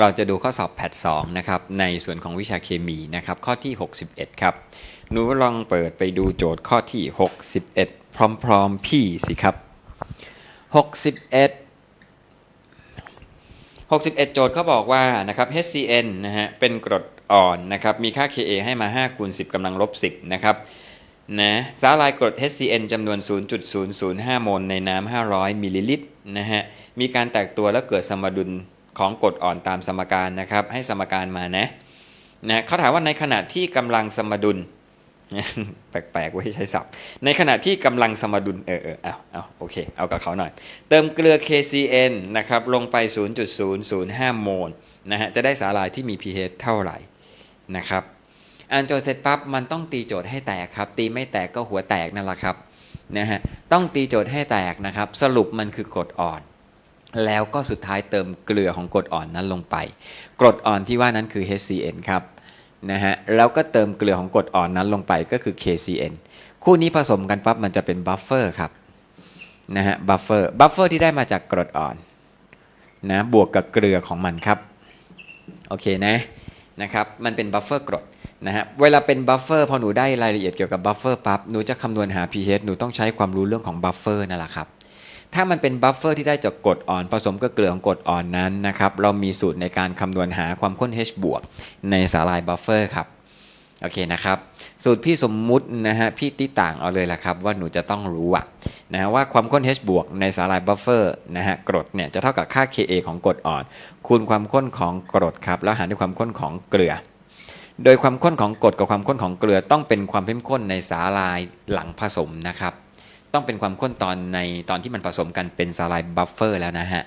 เราจะดูข้อสอบแพท2นะครับในส่วนของวิชาเคมีนะครับข้อที่ 61 ครับหนูลองเปิดไปดูโจทย์ข้อที่ 61 พร้อมๆพี่สิครับ 61 61 โจทย์เขาบอกว่านะครับ HCN นะฮะเป็นกรดอ่อนนะครับมีค่า Ka ให้มา5คูณ10กำลังลบ 10 นะครับนะสาลายกรด HCN จำนวน 0.005 โมลในน้ำ500 มิลลิลิตรนะฮะมีการแตกตัวแล้วเกิดสมดุล ของกรดอ่อนตามสมการนะครับ ให้สมการมานะนะเขาถามว่าในขณะที่กำลังสมดุลแปลกๆไว้ใช้ศัพท์ ในขณะที่กำลังสมดุลเออเออเอาเอาโอเค เอากับเขาหน่อย เติมเกลือ KCN นะครับ ลงไป 0.005 โมลนะฮะจะได้สาหร่ายที่มี pH เท่าไหร่นะครับอ่านโจทย์เสร็จปั๊บมันต้องตีโจทย์ให้แตกครับ ตีไม่แตกก็หัวแตกนั่นแหละครับนะฮะต้องตีโจทย์ให้แตกนะครับ สรุปมันคือกรดอ่อน แล้วก็สุดท้ายเติมเกลือของกรดอ่อนนั้นลงไป กรดอ่อนที่ว่านั้นคือ HCN ครับนะฮะแล้วก็เติมเกลือของกรดอ่อนนั้นลงไปก็คือ KCN คู่นี้ผสมกันปั๊บมันจะเป็นบัฟเฟอร์ครับนะฮะบัฟเฟอร์บัฟเฟอร์ที่ได้มาจากกรดอ่อนนะบวกกับเกลือของมันครับโอเคนะนะครับมันเป็นบัฟเฟอร์กรดนะฮะเวลาเป็นบัฟเฟอร์พอหนูได้รายละเอียดเกี่ยวกับบัฟเฟอร์ปั๊บหนูจะคำนวณหา pH หนูต้องใช้ความรู้เรื่องของบัฟเฟอร์นั่นแหละครับ ถ้ามันเป็นบัฟเฟอร์ที่ได้จากกรดอ่อน ผสมกับเกลือของกรดอ่อนนั้นนะครับ เรามีสูตรในการคำนวณหาความข้น H บวกในสาลายบัฟเฟอร์ครับ โอเคนะครับ สูตรพี่สมมุตินะฮะพี่ติต่างเอาเลยละครับ ว่าหนูจะต้องรู้อะนะฮะว่าความข้น H บวกในสาลายบัฟเฟอร์นะฮะกรดเนี่ยจะเท่ากับค่า Ka ของกรดอ่อน คูณความข้นของกรดครับแล้วหารด้วยความข้นของเกลือโดยความข้นของกรดกับความข้นของเกลือต้องเป็นความเข้มข้นในสาลายหลังผสมนะครับ ต้องเป็นความข้นตอนในตอนที่มันผสมกันเป็นสาลายบัฟเฟอร์แล้วนะฮะ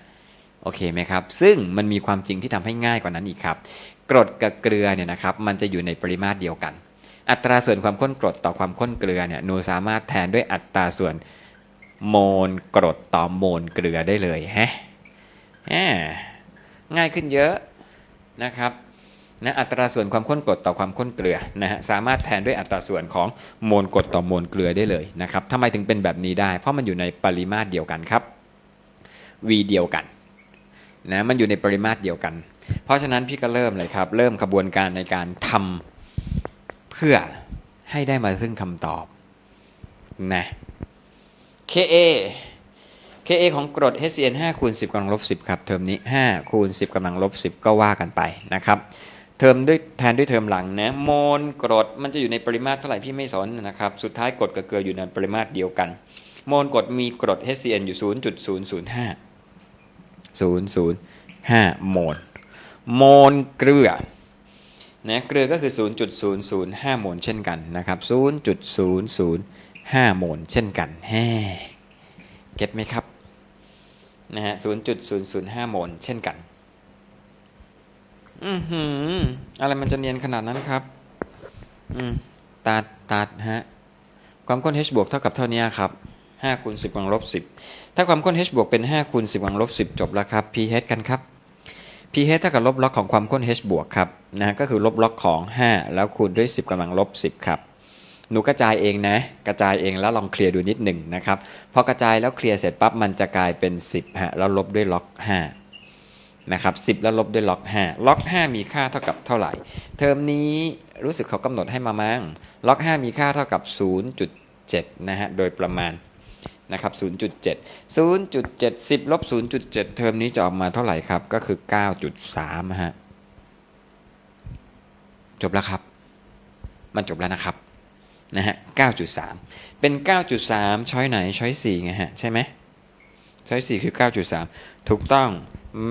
โอเคไหมครับ ซึ่งมันมีความจริงที่ทำให้ง่ายกว่านั้นอีกครับกรดกับเกลือเนี่ยนะครับมันจะอยู่ในปริมาตรเดียวกัน อัตราส่วนความข้นกรดต่อความข้นเกลือเนี่ยหนูสามารถแทนด้วยอัตราส่วนโมลกรดต่อโมลเกลือได้เลยฮะแหมง่ายขึ้นเยอะนะครับ นะอัตราส่วนความข้นกรดต่อความข้นเกลือนะฮะสามารถแทนด้วยอัตราส่วนของโมลกรดต่อโมลเกลือได้เลยนะครับทำไมถึงเป็นแบบนี้ได้ เพราะมันอยู่ในปริมาตรเดียวกันครับ v เดียวกันนะมันอยู่ในปริมาตรเดียวกัน เพราะฉะนั้นพี่ก็เริ่มเลยครับ เริ่มขบวนการในการทำเพื่อให้ได้มาซึ่งคำตอบนะ Ka Ka ของกรด HCN 5คูณ10กำลังลบ10 ครับ เทอมนี้ 5 คูณ 10กำลังลบ10 ก็ว่ากันไปนะครับ เทอมด้วยแทนด้วยเทอมหลังนะโมลกรดมันจะอยู่ในปริมาตรเท่าไหร่พี่ไม่สนนะครับ สุดท้ายกรดกับเกลืออยู่ในปริมาตรเดียวกัน โมลกรดมีกรด HCN อยู่ 0.005 005 โมลโมลเกลือนะเกลือก็คือ 0.005 โมลเช่นกันนะครับ 0.005 โมลเช่นกันแฮ่เก็ตไหมครับนะฮะ0.005 โมลเช่นกัน อือหือ อะไรมันจะเนียนขนาดนั้นครับ อืมตัดตัดฮะ ความข้น H บวกเท่ากับเท่านี้ครับ5คูณ10กำลังลบ10ถ้าความข้น H บวกเป็น5คูณ10กำลังลบ10จบแล้วครับ pH กันครับ pH เท่ากับลบล็อกของความข้น H บวกครับนะก็คือลบล็อกของ5แล้วคูณด้วย10กำลังลบ10ครับหนูกระจายเองนะ กระจายเองแล้วลองเคลียร์ดูนิดหนึ่งนะครับ พอกระจายแล้วเคลียร์เสร็จปั๊บมันจะกลายเป็น 10ฮะแล้วลบด้วยล็อก 5 นะครับ10 แล้วลบด้วยล็อก 5 ล็อก 5 มีค่าเท่ากับเท่าไหร่ เทอมนี้รู้สึกเขากำหนดให้มามั้งล็อก 5 มีค่าเท่ากับ 0.7 นะฮะ โดยประมาณนะครับ 0.7 0.7 10ลบ0.7 เทอมนี้จะออกมาเท่าไหร่ครับ ก็คือ 9.3 ฮะ จบแล้วครับ มันจบแล้วนะครับ นะฮะ 9.3 เป็น 9.3 ช้อยไหน ช้อย4ไงฮะ ใช่ไหมช้อย4คือ 9.3 ถูกต้อง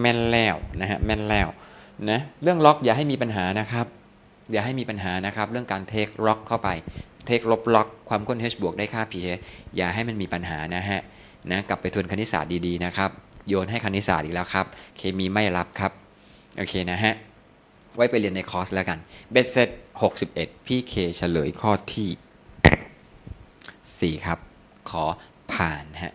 แม่นแล้วนะฮะแม่นแล้วนะเรื่องล็อกอย่าให้มีปัญหานะครับอย่าให้มีปัญหานะครับ เรื่องการเทคล็อกเข้าไปเทคลบล็อกความข้น H บวกได้ค่า pH อย่าให้มันมีปัญหานะฮะนะกลับไปทวนคณิตศาสตร์ดีๆนะครับ โยนให้คณิตศาสตร์อีกแล้วครับ เคมีไม่รับครับ โอเคนะฮะ ไว้ไปเรียนในคอร์สแล้วกันเบสเซ็ต61 พี่เคเฉลยข้อที่ 4 ครับ ขอผ่านฮะ